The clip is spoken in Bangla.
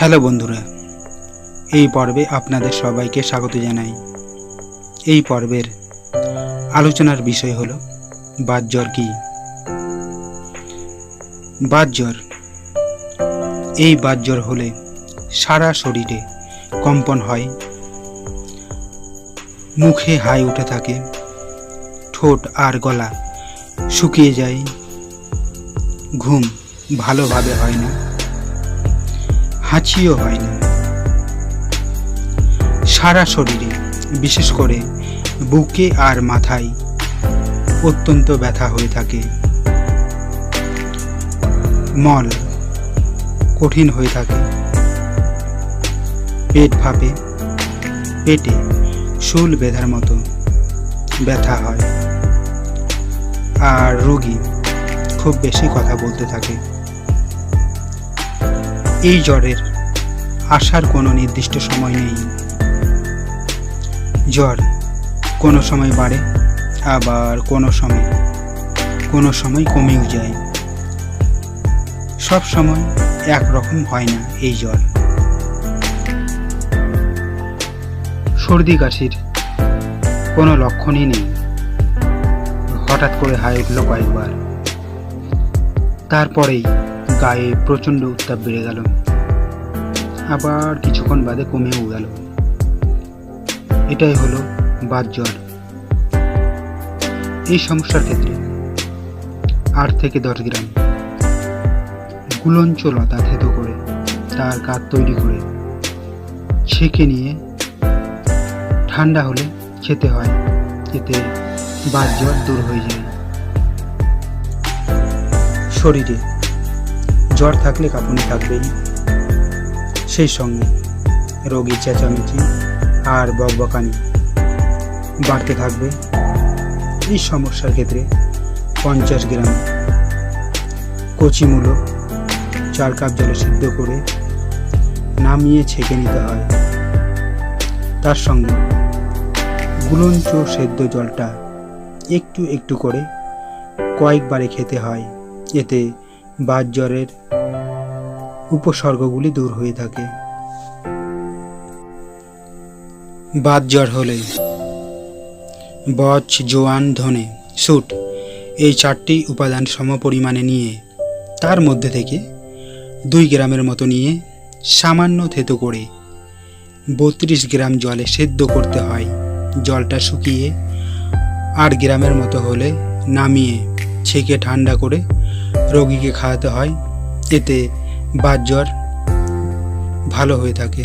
হ্যালো বন্ধুরা, এই পর্বে আপনাদের সবাইকে স্বাগত জানাই। এই পর্বের আলোচনার বিষয় হলো বাতজ্বর কি? বাতজ্বর এই বাতজ্বর হলে সারা শরীরে কম্পন হয়, মুখে হাই উঠে থাকে, ঠোঁট আর গলা শুকিয়ে যায়, ঘুম ভালোভাবে হয় না। হাঁচিও হয় না। সারা শরীরে, বিশেষ করে বুকে আর মাথায় অত্যন্ত ব্যথা হয়ে থাকে। মল কঠিন হয়ে থাকে। পেট ফাঁপে পেটে শুল বেঁধার মতো ব্যথা হয়। আর রোগী খুব বেশি কথা বলতে থাকে। এই জ্বরের আসার কোনো নির্দিষ্ট সময় নেই। জ্বর কোনো সময় বাড়ে, আবার কোনো সময় কোনো সময় কমেও যায়। সব সময় একরকম হয় না এই জ্বর। সর্দি কাশির কোনো লক্ষণই নেই। হঠাৎ করে হাই উঠল কয়েকবার। তারপরেই গায়ে প্রচণ্ড উত্তাপ বেড়ে গেল। আবার কিছুক্ষণ বাদে কমেও গেল। এটাই হলো বাত জ্বর। এই সমস্যার ক্ষেত্রে আট থেকে দশ গ্রাম গুলঞ্চ লতা থেতো করে তার কাঠ তৈরি করে ছেঁকে নিয়ে ঠান্ডা হলে খেতে হয়, এতে বাত জ্বর দূর হয়ে যায়। শরীরে জ্বর থাকলে কাঁপুনি থাকবেই। সেই সঙ্গে রোগীর চেঁচামেচি আর বকবকানি বাড়তে থাকবে। এই সমস্যার ক্ষেত্রে পঞ্চাশ গ্রাম কচি মূলো, চার কাপ জলে সিদ্ধ করে নামিয়ে ছেঁকে নিতে হয়। তার সঙ্গে গুলঞ্চ সেদ্ধ জলটা একটু একটু করে কয়েকবারে খেতে হয়। এতে বাত জ্বরের উপসর্গগুলি দূর হয়ে থাকে। বাত জ্বর হলে বচ, জোয়ান, ধনে, সুট এই চারটি উপাদান সম পরিমাণে নিয়ে তার মধ্যে থেকে দুই গ্রামের মতো নিয়ে সামান্য থেতো করে বত্রিশ গ্রাম জলে সেদ্ধ করতে হয়। জলটা শুকিয়ে আট গ্রামের মতো হলে নামিয়ে ছেঁকে ঠান্ডা করে রোগীকে খাওয়াতে হয় এতে বাত জ্বর ভালো হয়ে থাকে।